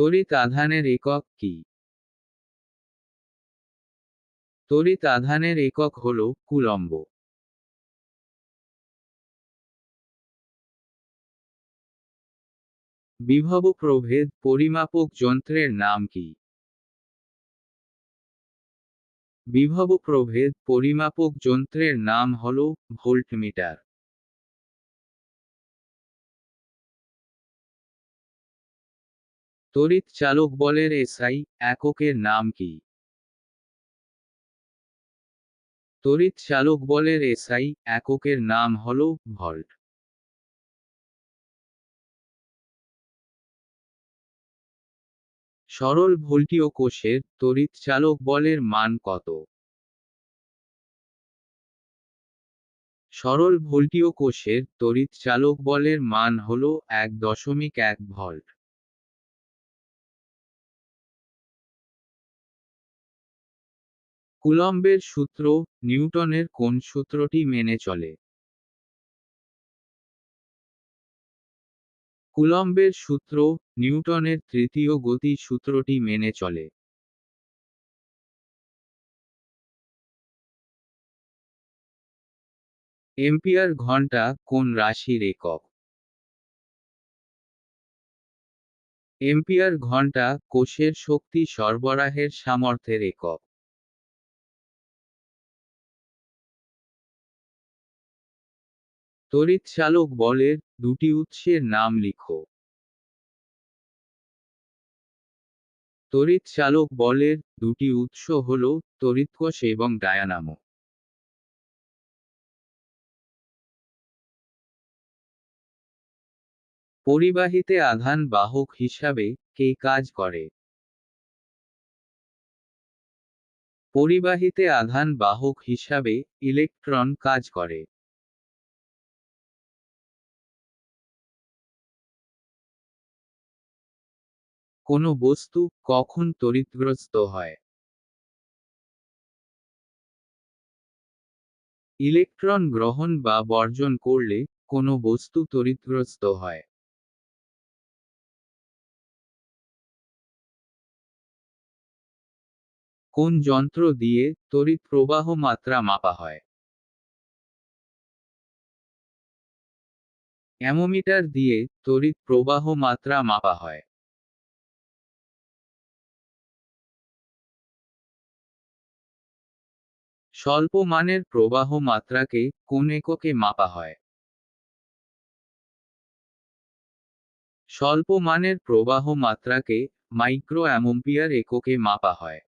তড়িৎ আধানের একক কি? তড়িৎ আধানের একক হল কুলম্ব। বিভব প্রভেদ পরিমাপক যন্ত্রের নাম কি? বিভব প্রভেদ পরিমাপক যন্ত্রের নাম হল ভোল্টমিটার। তড়িৎ চালক বলের এসআই এককের নাম কি? তড়িৎ চালক বলের এসআই এককের নাম হল ভল্ট। সরল ভোল্টীয় কোষের তড়িৎ চালক বলের মান কত? সরল ভোল্টীয় কোষের তড়িৎ চালক বলের মান হল এক দশমিক এক ভল্ট। কুলম্বের সূত্র, নিউটনের কোন সূত্রটি মেনে চলে? কুলম্বের সূত্র, নিউটনের তৃতীয় গতি সূত্রটি মেনে চলে। এম্পিয়ার ঘণ্টা কোন রাশির একক? এম্পিয়ার ঘণ্টা কোষের শক্তি সরবরাহের সামর্থ্যের একক। তড়িৎ চালক বলের দুটি উৎসের নাম লিখো। তড়িৎ চালক বলের দুটি উৎস হল তড়িৎকোষ এবং ডায়ানামো। পরিবাহিতে আধান বাহক হিসাবে কে কাজ করে? পরিবাহিতে আধান বাহক হিসাবে ইলেকট্রন কাজ করে। কোনো বস্তু কখন তড়িৎগ্রস্ত হয়? ইলেকট্রন গ্রহণ বা বর্জন করলে কোনো বস্তু তড়িৎগ্রস্ত হয়। কোন যন্ত্র দিয়ে তড়িৎ প্রবাহ মাত্রা মাপা হয়? অ্যামোমিটার দিয়ে তড়িৎ প্রবাহ মাত্রা মাপা হয়। স্বল্প মানের প্রবাহ মাত্রাকে কোন এককে মাপা হয়? স্বল্প মানের প্রবাহ মাত্রাকে মাইক্রো অ্যামোম্পিয়ার এককে মাপা হয়।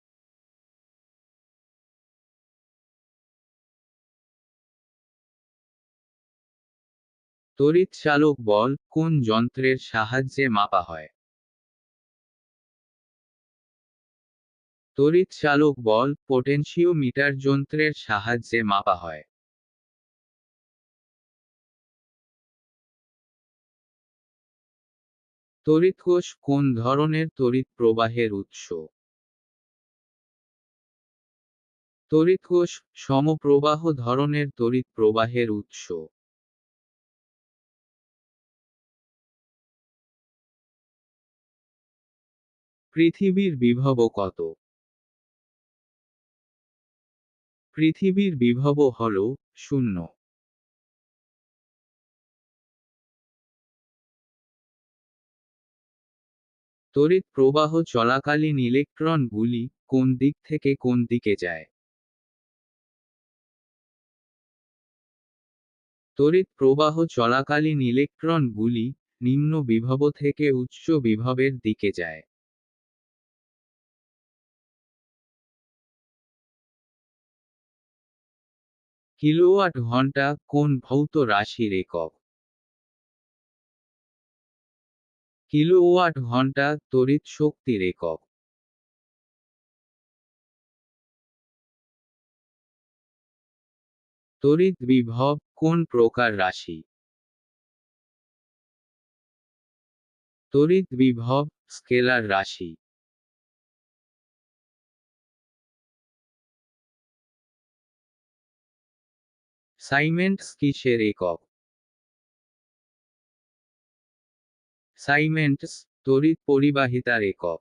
তড়িৎ চালক বল কোন যন্ত্রের সাহায্যে মাপা হয়? তড়িৎ চালক বল পোটেনশিওমিটার যন্ত্রের সাহায্যে মাপা হয়। তড়িৎকোষ কোন ধরনের তড়িৎ প্রবাহের উৎস? তড়িৎকোষ সমপ্রবাহ ধরনের তড়িৎ প্রবাহের উৎস। পৃথিবীর বিভব কত? পৃথিবীর বিভব হল শূন্য। তড়িৎ প্রবাহ চলাকালীন ইলেকট্রনগুলি কোন দিক থেকে কোন দিকে যায়? তড়িৎ প্রবাহ চলাকালীন ইলেকট্রনগুলি নিম্ন বিভব থেকে উচ্চ বিভবের দিকে যায়। কিলোওয়াট ঘণ্টা কোন ভৌত রাশির একক? কিলোওয়াট ঘণ্টা তড়িৎ শক্তির একক। তড়িৎ বিভব কোন প্রকার রাশি? তড়িৎ বিভব স্কেলার রাশি। সাইমেন্টস কিসের একক সাইমেন্টস তড়িৎ পরিবাহিতার একক